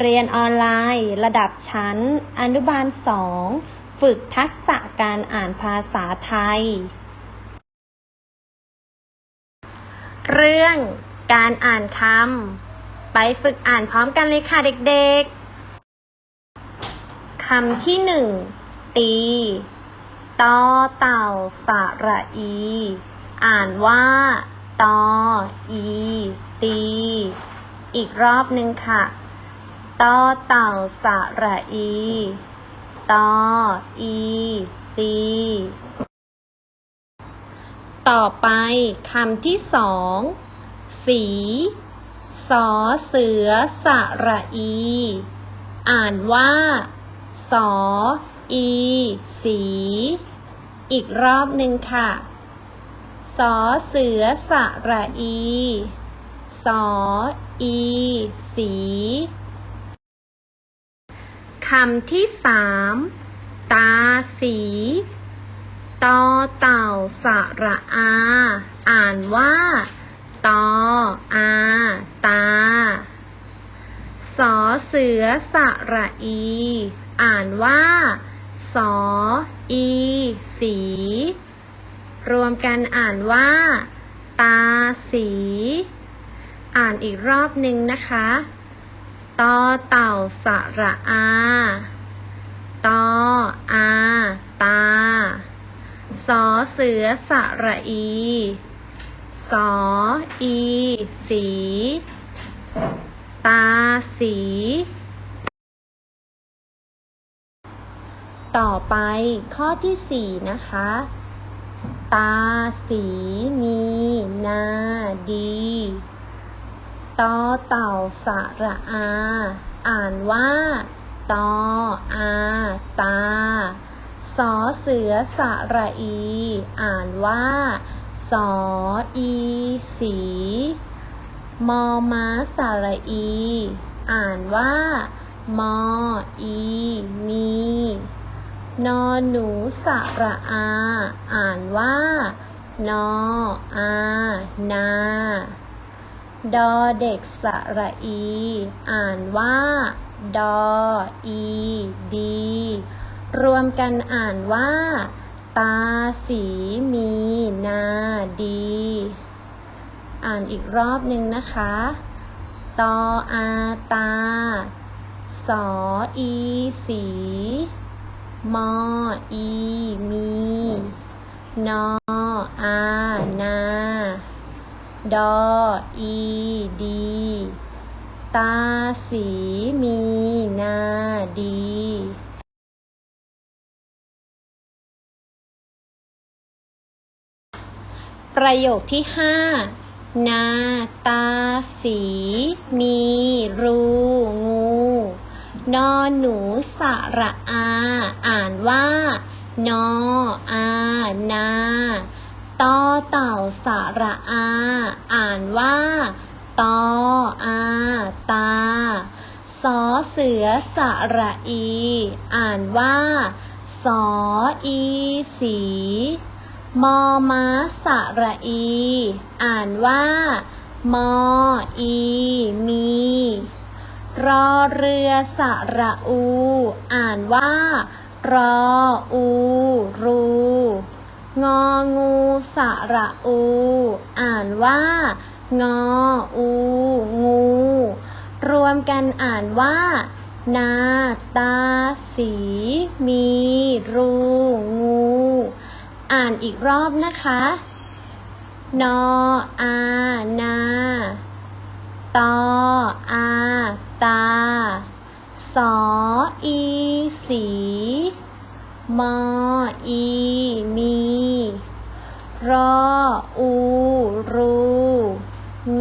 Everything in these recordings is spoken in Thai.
เรียนออนไลน์ ระดับชั้น อนุบาลสอง ฝึกทักษะการอ่านภาษาไทย เรื่องการอ่านคำ ไปฝึกอ่านพร้อมกันเลยค่ะเด็กๆ คำที่หนึ่ง ตีตอเต่าสระอี อ่านว่า ตอ อี ตี อีกรอบหนึ่งค่ะ ตอเต่าสระอี ตอ อีตีต่อไปคำที่สอง สี สอเสือสระอี อ่านว่า สอ อี สี อีกรอบหนึ่งค่ะ สอเสือสระอี สอ อี สี คำที่สามตาสี ตอเต่าสระอา อ่านว่า ตออา ตา สอเสือสระอี อ่านว่า สอ อี สี รวมกันอ่านว่า ตาสี อ่านอีกรอบหนึ่งนะคะ ตอเต่าสระอา ตออาตา สอเสือสระอี สออีสี ตาสี ต่อไปข้อที่สี่นะคะ ตาสีมีนาดี ตอเต่าสระอา อ่านว่าตออาตา สอเสือสระอี อ่านว่าสออีสี มอม้าสระอี อ่านว่ามออีมีนอหนูสระอา อ่านว่านออานา ดอเด็กสระอี อ่านว่า ดอ อี ดี รวมกันอ่านว่า ตาสีมีนาดี อ่านอีกรอบหนึ่งนะคะ ตออาตา สออีสี มออีมี นออานา ดอ อี ดี ตา สี มี นา ดีประโยคที่ห้านาตาสี มี รู งู นอหนูสระอา อ่านว่า นออา นา ต่อเต่าสระอา อ่านว่าตออาตาสอเสือสระอี อ่านว่าสออีสีมอม้าสระอี อ่านว่ามออีมีรอเรือสระอู อ่านว่ารออูรู งองูสระอู อ่านว่า งออู งู รวมกันอ่านว่า นาตาสี มี รู งู อ่านอีกรอบนะคะ นออานาตออาตา สออี สี มออีมี รออู รู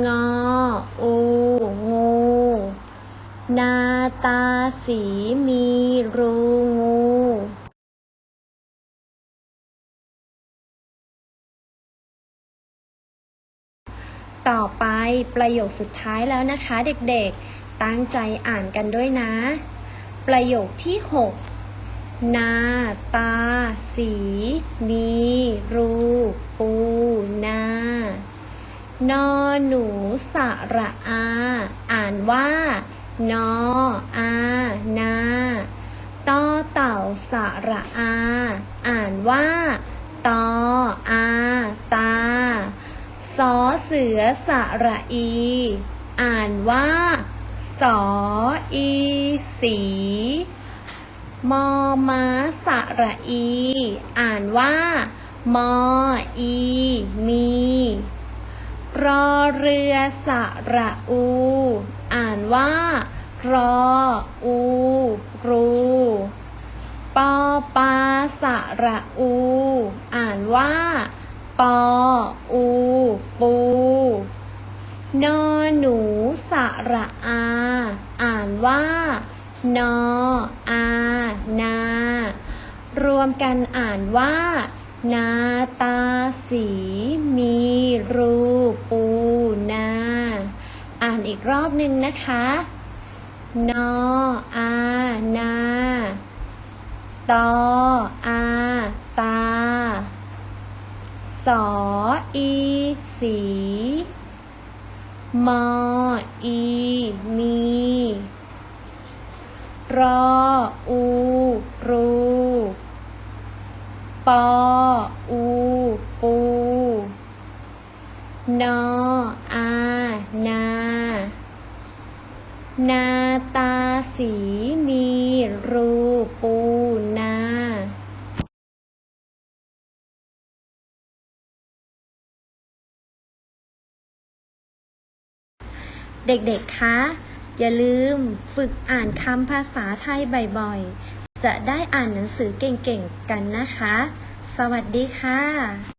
งอ อู งู นาตาสีมีรูงูต่อไปประโยคสุดท้ายแล้วนะคะเด็กๆ ตั้งใจอ่านกันด้วยนะ ประโยคที่หก นา ตา สีมีรู ปู นา นอหนูสระอา อ่านว่า นอ อา นาต่อเต่าสระอา อ่านว่าตออาตาสอเสือสระอี อ่านว่า สออีสี มอม้าสระอี อ่านว่า มออี มี รอเรือสระอู อ่านว่า รออู รูปอปลาสระอู อ่านว่า ปออู ปูนอหนูสระอา อ่านว่านออา นา รวมกันอ่านว่า นาตาสี มีรูปูนา อ่านอีกรอบหนึ่งนะคะ นออานาตออาตา สออีสีมออีมี รออู รู ปอ อู ปู นอ อา นา นาตาสีมี รู ปู นาเด็กๆ คะ อย่าลืมฝึกอ่านคำภาษาไทยบ่อยๆ จะได้อ่านหนังสือเก่งๆกันนะคะ สวัสดีค่ะ